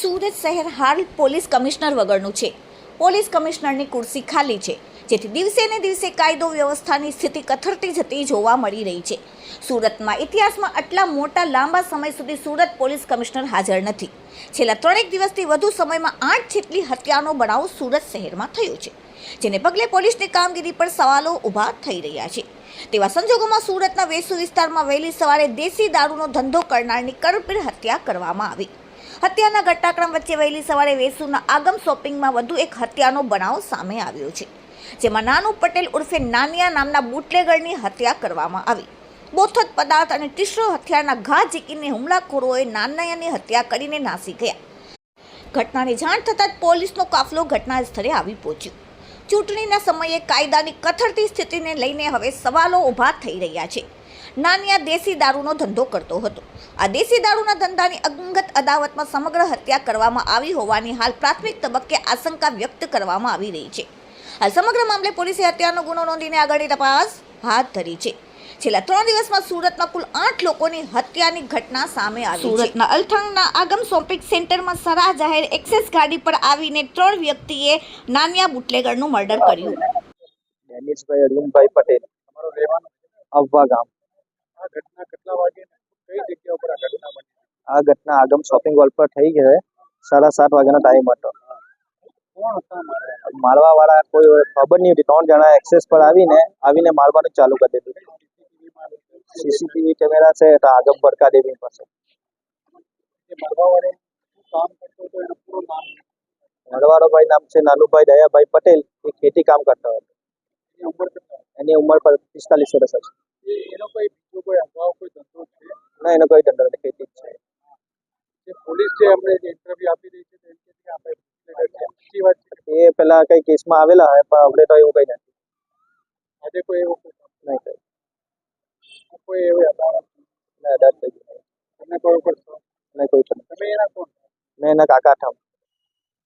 સુરત શહેર હાલ police commissioner વગરનું છે. પોલીસ કમિશનરની ખુરશી ખાલી છે, જેથી દિવસે ને દિવસે કાયદો વ્યવસ્થાની સ્થિતિ કથરતી જતી જોવા મળી રહી છે. સુરતમાં ઇતિહાસમાં આટલા મોટા લાંબા સમય સુધી સુરત પોલીસ કમિશનર હાજર નથી. છેલ્લા ત્રણેક દિવસથી વધુ સમયમાં આઠ જેટલી હત્યાનો બનાવ સુરત શહેરમાં થયો છે, જેને પગલે પોલીસની કામગીરી પર સવાલો ઊભા થઈ રહ્યા છે. તેવા સંજોગોમાં સુરતના વેસુ વિસ્તારમાં વહેલી સવારે દેશી દારૂનો ધંધો કરનારની કરપીર હત્યા કરવામાં આવી. હત્યાના ઘટનાક્રમ વચ્ચે વહેલી સવારે વેસુના આગમ શોપિંગમાં વધુ એક હત્યાનો બનાવ સામે આવ્યો છે, જેમાં નાનુ પટેલ ઉર્ફે નાનિયા નામના બુટલેગરની હત્યા કરવામાં આવી. બોથત પદાર્થ અને ટીસરો હથિયારના ઘા ઝીકીને હુમલાખોરોએ નાનયાની હત્યા કરીને નાસી ગયા. ઘટનાની જાણ થતાં જ પોલીસનો કાફલો ઘટના સ્થળે આવી પહોંચ્યો. ચૂંટણીના સમયે કાયદાની કથરતી સ્થિતિને લઈને હવે સવાલો ઊભા થઈ રહ્યા છે. નાનિયા દેશી દારૂનો ધંધો કરતો હતો. આ દેશી દારૂના ધંધાની અંગત અદાવતમાં સમગ્ર હત્યા કરવામાં આવી હોવાની હાલ પ્રાથમિક તબક્કે આશંકા વ્યક્ત કરવામાં આવી રહી છે. હાલ સમગ્ર મામલે પોલીસે હત્યાનો ગુનો નોંધીને આગળની તપાસ હાથ ધરી છે. છેલ્લા ત્રણ દિવસમાં સુરતમાં કુલ આઠ લોકોની હત્યાની ઘટના સામે આવી સુરતના અલથાણના આગમ શોપિંગ સેન્ટરમાં સરાહ જાહેર એક્સેસ ગાડી પર આવીને ત્રણ વ્યક્તિએ નાનિયા બુટલેગરનું મર્ડર કર્યું. ડેનિશભાઈ અરવિંદભાઈ પટેલ તમારું રહેવાનું અવવા ગામ. આ ઘટના કેટલા વાગે કઈ જગ્યા ઉપર આ ઘટના બની? આ ઘટના આગમ શોપિંગ મોલ પર થઈ છે. સાડા સાત વાગ્યાનો ટાઈમ હતો. મારવા વાળા? કોઈ ખબર નહીં. હતી ત્રણ જણા એક્સેસ પર આવીને આવીને મારવાનું ચાલુ કરી દીધું. સીસીટીવી કેમેરા છે તો આગમ બરકા દેવી પાસે જે મરવા વાળો શું કામ કરતો હતો? એનું પૂરું નામ ભાઈ નામ છે નાનુભાઈ દયાભાઈ પટેલ. એ ખેતી કામ કરતો હતો. એની ઉંમર પિસ્તાલીસ વર્ષ એનો કોઈ કોઈ અગાઉ કોઈ ધંધો છે? ના એનો કોઈ ધંધો નથી ખેતી છે. જે પોલીસ જે આપણે જે ઇન્ટરવ્યુ આપી રહી છે તો કે આપણે સાચી વાત છે. એ પેલા કઈ કેસમાં આવેલા હોય પણ હવે તો એવું કઈ નથી. આજે કોઈ એવો નહીં કઈ કોઈ એવી અદાવત ના અદાલત થઈ ગઈ તમને કોઈ ઉપર નહીં કોઈ તમે એના કોણ મેં એના કાકા ઠામ.